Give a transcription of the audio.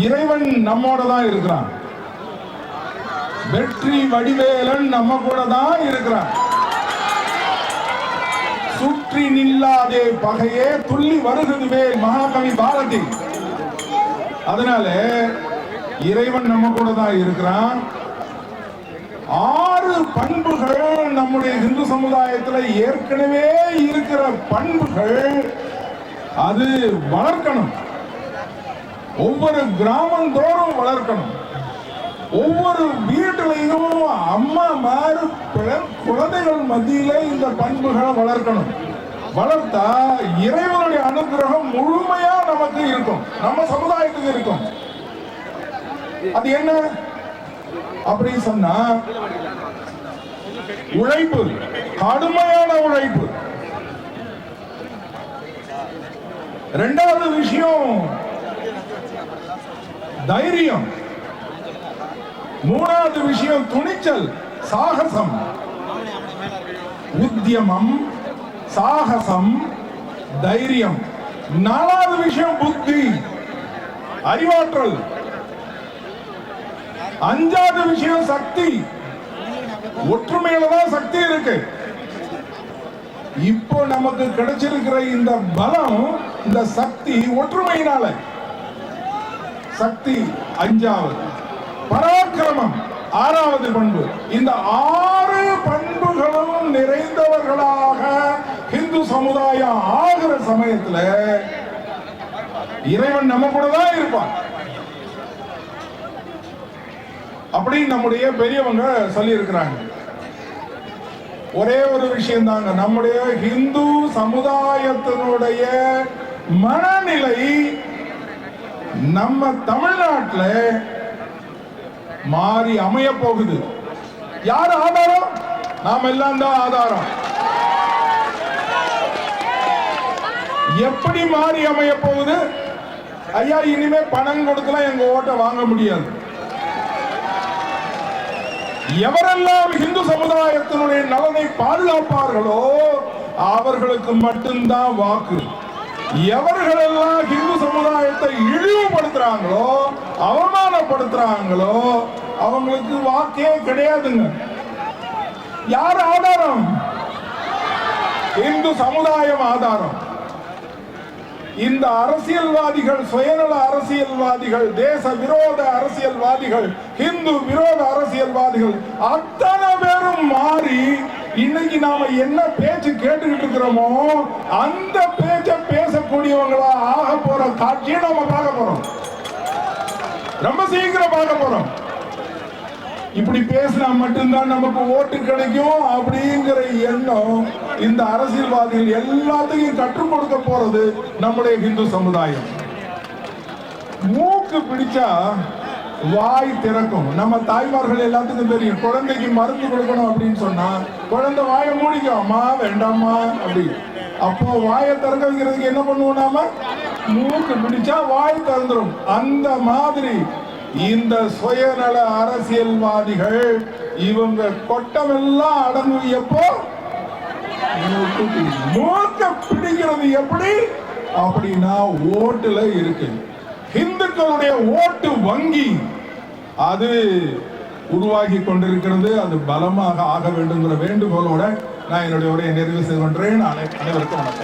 இறைவன் நம்மோட தான் இருக்கிறான். வெற்றி வடிவேலன் நம்ம கூட தான் இருக்கிறான். சுற்றி நில்லாதே பகையே துள்ளி வருகிறதுவே மகாகவி பாரதி. அதனால இறைவன் நம்ம கூட தான் இருக்கிறான். ஆறு பண்புகள் நம்முடைய இந்து சமுதாயத்தில் ஏற்கனவே இருக்கிற பண்புகள் அது வளர்க்கணும். ஒவ்வொரு கிராமந்தோறும் வளர்க்கணும். ஒவ்வொரு வீட்டிலையும் அம்மா மாறு குழந்தைகள் மத்தியில இந்த பண்புகளை வளர்க்கணும். வளர்த்தா இறைவனுடைய அனுகிரகம் முழுமையா நமக்கு இருக்கும். நம்ம சமுதாயத்துக்கு இருக்கும். அது என்ன? அப்படின்னு சொன்னா உழைப்பு கடுமையான உழைப்பு. ரெண்டாவது விஷயம் தைரியம். மூணாவது விஷயம் துணிச்சல் சாகசம். உத்தியமம் சாகசம் தைரியம். நாலாவது விஷயம் புத்தி அறிவாற்றல். அஞ்சாவது விஷயம் சக்தி. ஒற்றுமையில தான் சக்தி இருக்கு. இப்போ நமக்கு கிடைச்சிருக்கிற இந்த பலம் இந்த சக்தி ஒற்றுமையினால. சக்தி அஞ்சாவது. பராக்கிரமம் ஆறாவது பண்பு. இந்த ஆறு பண்புகளும் நிறைந்தவர்களாக இந்து சமுதாயம் ஆகிற சமயத்துல இறைவன் நம்ம கூட தான் இருப்பான். அப்படின்னு நம்முடைய பெரியவங்க சொல்லி இருக்கிறாங்க ஒரே ஒரு விஷயம் தாங்க நம்முடைய இந்து சமுதாயத்தினுடைய மனநிலை நம்ம தமிழ்நாட்டில் மாறி அமைய போகுது. யார் ஆதாரம்? நாம் எல்லாம் தான் ஆதாரம். எப்படி மாறி அமைய போகுது? ஐயா இனிமே பணம் கொடுக்கலாம் எங்க ஓட்டை வாங்க முடியாது. எவரெல்லாம் இந்து சமுதாயத்தினுடைய நலனை பாதுகாப்பார்களோ அவர்களுக்கு மட்டும்தான் வாக்கு. எவர்களெல்லாம் ஹிந்து சமுதாயத்தை இழிவுபடுத்துறாங்களோ அவமானப்படுத்துறாங்களோ அவங்களுக்கு வாக்கே கிடையாதுங்க. யார் ஆதாரம்? இந்து சமுதாயம் ஆதாரம். இந்த அரசியல்வாதிகள் சுயநல அரசியல்வாதிகள் தேச விரோத அரசியல்வாதிகள் இந்து விரோத அரசியல்வாதிகள் அத்தனை பேரும் மாறி இன்னைக்கு நாம என்ன பேச்சு கேட்டுக்கிட்டு இருக்கிறோமோ அந்த பேச்ச பேசக்கூடியவங்களா ஆக போற காட்சியை நாம பார்க்க போறோம். ரொம்ப சீக்கிரம் பார்க்க போறோம். இப்படி பேசினா மட்டும்தான் நமக்கு ஓட்டு கிடைக்கும் அப்படிங்கிற எண்ணம் இந்த அரசியல்வாதிகள் எல்லாத்தையும் கற்றுக் கொடுக்க போறது நம்முடைய இந்து சமுதாயம். மூக்கு பிடிச்சா வாய் திறக்கும். நம்ம தாய்மார்கள் எல்லாத்துக்கும் தெரியும். குழந்தைக்கு மருந்து கொடுக்கணும் அப்படின்னு சொன்னா குழந்தை வாயை மூடிக்கும் அம்மா வேண்டாம்மா அப்படி. அப்போ வாயை திறக்க வைக்கிறதுக்கு என்ன பண்ணுவோம் நாம? மூக்கு பிடிச்சா வாய் திறந்துடும் அந்த மாதிரி இந்த சுயநல அரசியல்வாதிகள் இவங்க கொட்டமெல்லாம் அடங்கும் எப்போ? மூக்க பிடிக்கிறது எப்படி? அப்படின்னா ஓட்டுல இருக்கு. இந்துக்களுடைய ஓட்டு வங்கி. அது உருவாகி கொண்டிருக்கிறது. அது பலமாக ஆக வேண்டுங்கிற வேண்டுகோளோட நான் என்னுடைய உரையை நிறைவு செய்கின்றேன். அனை- அனைவருக்கும் வணக்கம்.